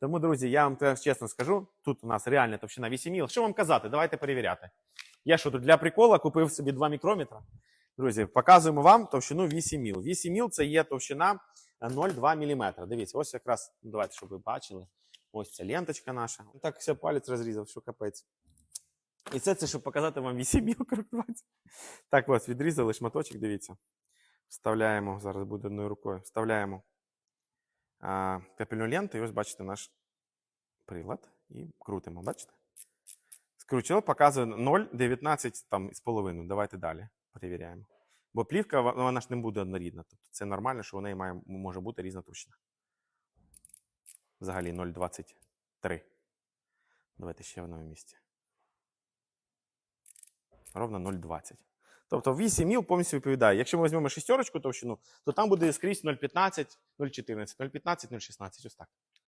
Тому, друзі, я вам чесно скажу, тут у нас реальна товщина 8 міл. Що вам казати? Давайте перевіряти. Я що тут для прикола купив собі 2 мікрометра. Друзі, показуємо вам товщину 8 міл. 8 міл це є товщина е, 0,2 мм. Дивіться, ось якраз, ну, давайте, щоб ви бачили. Ось ця ленточка наша. Так все палець розрізав, що капець. І це, це щоб показати вам 8 міл крокувати. Так, ось відрізали шматочок, дивіться. Вставляємо, зараз буде одною рукою. Вставляємо а, ленту, і ось бачите наш прилад. І крутимо, бачите? Скрутило, показує 0,19 там з половиною. Давайте далі перевіряємо. Бо плівка вона ж не буде однорідна. Тобто це нормально, що у неї має, може бути різна товщина. Взагалі 0,23. Давайте ще в одному місці. Ровно 0,20. Тобто 8 міл повністю відповідає. Якщо ми візьмемо шістерочку товщину, то там буде скрізь 0,15, 0,14, 0,15, 0,16. Ось так.